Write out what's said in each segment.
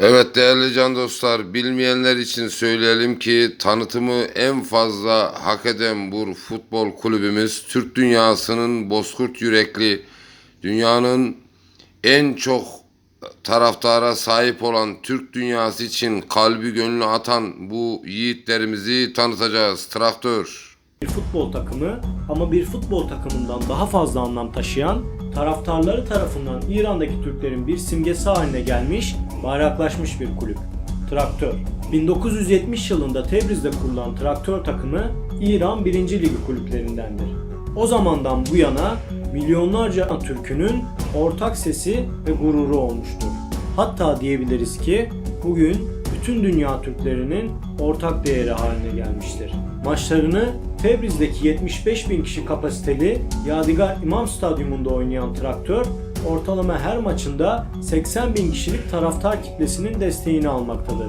Evet değerli can dostlar, bilmeyenler için söyleyelim ki tanıtımı en fazla hak eden bu futbol kulübümüz Türk dünyasının bozkurt yürekli, dünyanın en çok taraftara sahip olan Türk dünyası için kalbi gönlü atan bu yiğitlerimizi tanıtacağız. Traktör. bir futbol takımı ama bir futbol takımından daha fazla anlam taşıyan, taraftarları tarafından İran'daki Türklerin bir simgesi haline gelmiş, bayraklaşmış bir kulüp. Traktör. 1970 yılında Tebriz'de kurulan Traktör takımı İran 1. Ligi kulüplerindendir. O zamandan bu yana milyonlarca Türk'ünün ortak sesi ve gururu olmuştur. Hatta diyebiliriz ki bugün bütün dünya Türklerinin ortak değeri haline gelmiştir. Maçlarını Tebriz'deki 75 bin kişi kapasiteli Yadigar İmam Stadyumunda oynayan Traktör, ortalama her maçında 80 bin kişilik taraftar kitlesinin desteğini almaktadır.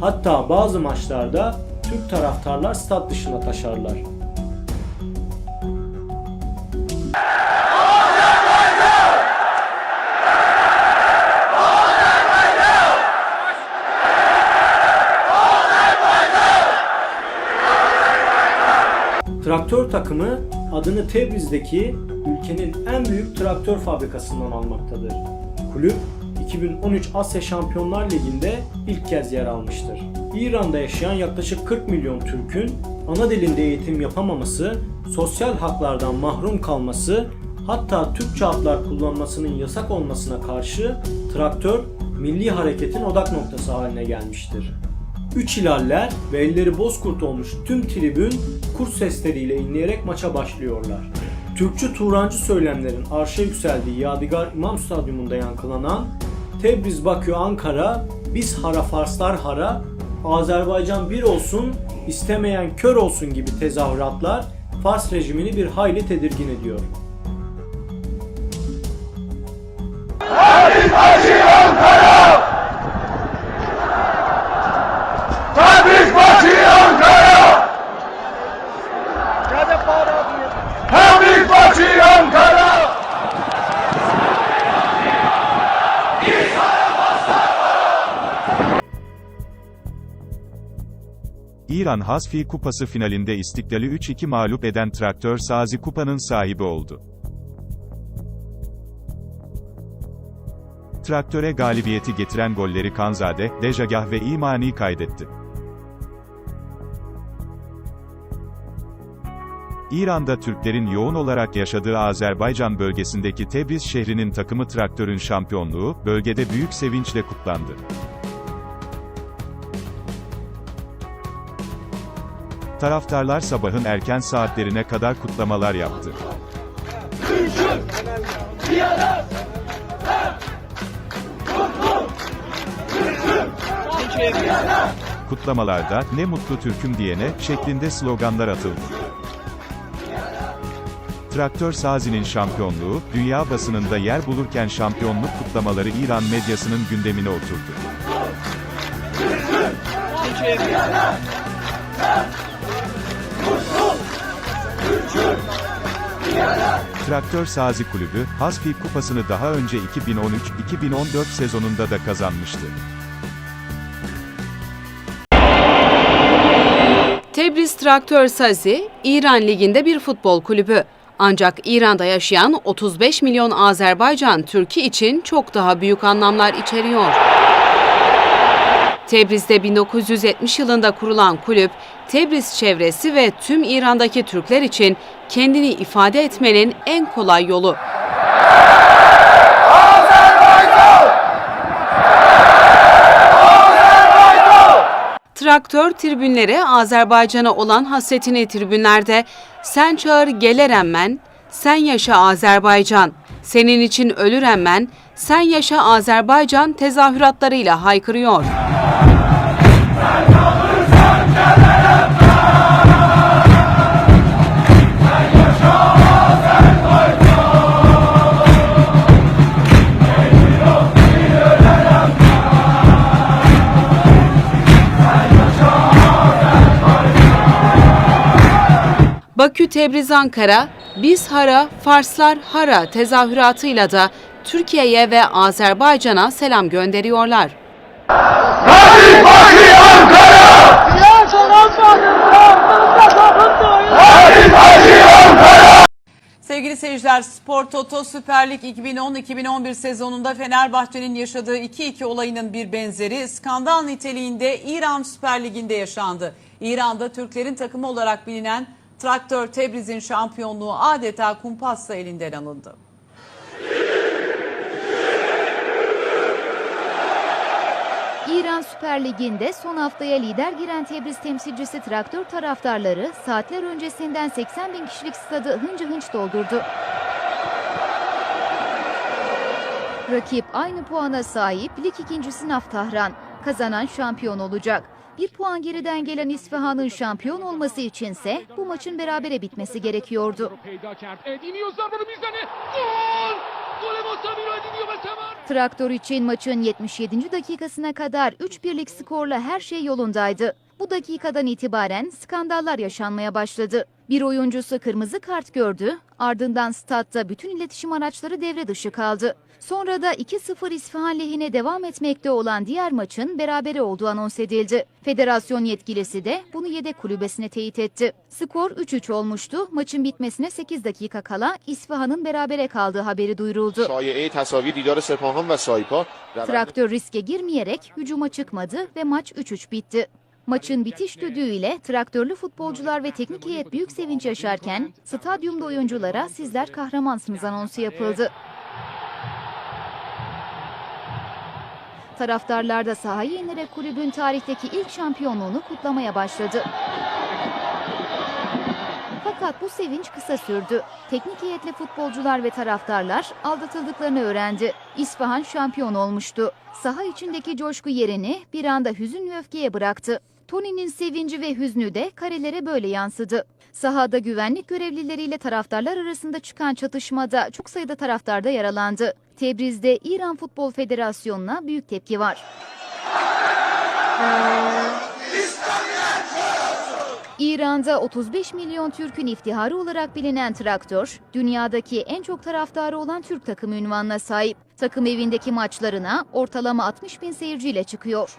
Hatta bazı maçlarda Türk taraftarlar stat dışına taşarlar. Traktör takımı adını Tebriz'deki ülkenin en büyük traktör fabrikasından almaktadır. Kulüp 2013 Asya Şampiyonlar Ligi'nde ilk kez yer almıştır. İran'da yaşayan yaklaşık 40 milyon Türk'ün ana dilinde eğitim yapamaması, sosyal haklardan mahrum kalması, hatta Türkçe adlar kullanmasının yasak olmasına karşı traktör milli hareketin odak noktası haline gelmiştir. Üç hilaller ve elleri bozkurt olmuş tüm tribün kurt sesleriyle inleyerek maça başlıyorlar. Türkçü Turancı söylemlerin arşa yükseldiği Yadigar İmam Stadyumunda yankılanan Tebriz, Bakü, Ankara, biz hara Farslar hara, Azerbaycan bir olsun, istemeyen kör olsun gibi tezahüratlar Fars rejimini bir hayli tedirgin ediyor. Tebrik İran Hasfi Kupası finalinde İstiklal'i 3-2 mağlup eden Traktör Sazi Kupa'nın sahibi oldu. Traktöre galibiyeti getiren golleri Kanzade, Dejagah ve İmani kaydetti. İran'da Türklerin yoğun olarak yaşadığı Azerbaycan bölgesindeki Tebriz şehrinin takımı Traktör'ün şampiyonluğu, bölgede büyük sevinçle kutlandı. Taraftarlar sabahın erken saatlerine kadar kutlamalar yaptı. Kutlamalarda ne mutlu Türk'üm diyene şeklinde sloganlar atıldı. Traktör Sazi'nin şampiyonluğu, dünya basınında yer bulurken şampiyonluk kutlamaları İran medyasının gündemine oturdu. Traktör Sazi Kulübü, Hasfi Kupası'nı daha önce 2013-2014 sezonunda da kazanmıştı. Tebriz Traktör Sazi, İran Ligi'nde bir futbol kulübü. Ancak İran'da yaşayan 35 milyon Azerbaycan Türk'ü için çok daha büyük anlamlar içeriyor. Tebriz'de 1970 yılında kurulan kulüp, Tebriz çevresi ve tüm İran'daki Türkler için kendini ifade etmenin en kolay yolu. Traktör tribünlere Azerbaycan'a olan hasretini tribünlerde sen çağır gelerem ben, sen yaşa Azerbaycan, senin için ölürem ben, sen yaşa Azerbaycan tezahüratlarıyla haykırıyor. Bakü, Tebriz, Ankara, Biz Hara, Farslar Hara tezahüratıyla da Türkiye'ye ve Azerbaycan'a selam gönderiyorlar. Tabrik başı Ankara! Tabrik başı Ankara! Sevgili seyirciler, Spor Toto Süper Lig 2010-2011 sezonunda Fenerbahçe'nin yaşadığı 2-2 olayının bir benzeri skandal niteliğinde İran Süper Ligi'nde yaşandı. İran'da Türklerin takımı olarak bilinen Traktör Tebriz'in şampiyonluğu adeta kumpasla elinden alındı. İran Süper Ligi'nde son haftaya lider giren Tebriz temsilcisi traktör taraftarları saatler öncesinden 80 bin kişilik stadı hınca hınç doldurdu. Rakip aynı puana sahip lig ikincisi Naftahran. Kazanan şampiyon olacak. Bir puan geriden gelen İsfahan'ın şampiyon olması içinse bu maçın berabere bitmesi gerekiyordu. Traktör için maçın 77. dakikasına kadar 3 birlik skorla her şey yolundaydı. Bu dakikadan itibaren skandallar yaşanmaya başladı. Bir oyuncusu kırmızı kart gördü, ardından statta bütün iletişim araçları devre dışı kaldı. Sonra da 2-0 İsfahan lehine devam etmekte olan diğer maçın berabere olduğu anons edildi. Federasyon yetkilisi de bunu yedek kulübesine teyit etti. Skor 3-3 olmuştu. Maçın bitmesine 8 dakika kala İsfahan'ın berabere kaldığı haberi duyuruldu. Traktör riske girmeyerek hücuma çıkmadı ve maç 3-3 bitti. Maçın bitiş düdüğüyle traktörlü futbolcular ve teknik heyet büyük sevinç yaşarken stadyumda oyunculara sizler kahramansınız anonsu yapıldı. Taraftarlar da sahaya inerek kulübün tarihteki ilk şampiyonluğunu kutlamaya başladı. Fakat bu sevinç kısa sürdü. Teknik heyetli futbolcular ve taraftarlar aldatıldıklarını öğrendi. İsfahan şampiyon olmuştu. Saha içindeki coşku yerini bir anda hüzün ve öfkeye bıraktı. Tony'nin sevinci ve hüznü de karelere böyle yansıdı. Sahada güvenlik görevlileriyle taraftarlar arasında çıkan çatışmada çok sayıda taraftar da yaralandı. Tebriz'de İran Futbol Federasyonu'na büyük tepki var. İran'da 35 milyon Türk'ün iftiharı olarak bilinen Traktör, dünyadaki en çok taraftarı olan Türk takımı ünvanına sahip. Takım evindeki maçlarına ortalama 60 bin seyirciyle çıkıyor.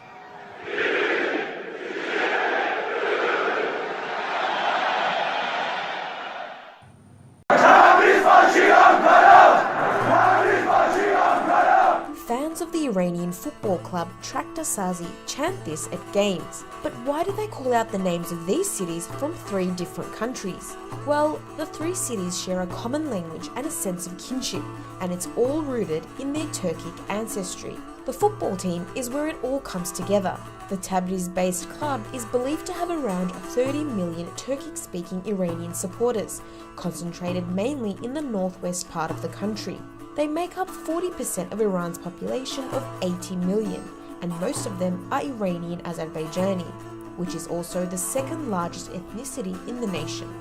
Fans of the Iranian football club Traktor Sazi chant this at games. But why do they call out the names of these cities from three different countries? Well, the three cities share a common language and a sense of kinship, and it's all rooted in their Turkic ancestry. The football team is where it all comes together. The Tabriz based club is believed to have around 30 million Turkic speaking Iranian supporters, concentrated mainly in the northwest part of the country. They make up 40% of Iran's population of 80 million, and most of them are Iranian Azerbaijani, which is also the second largest ethnicity in the nation.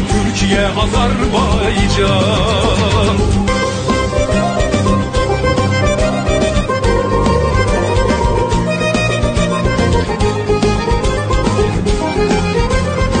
Türkiye Azerbaycan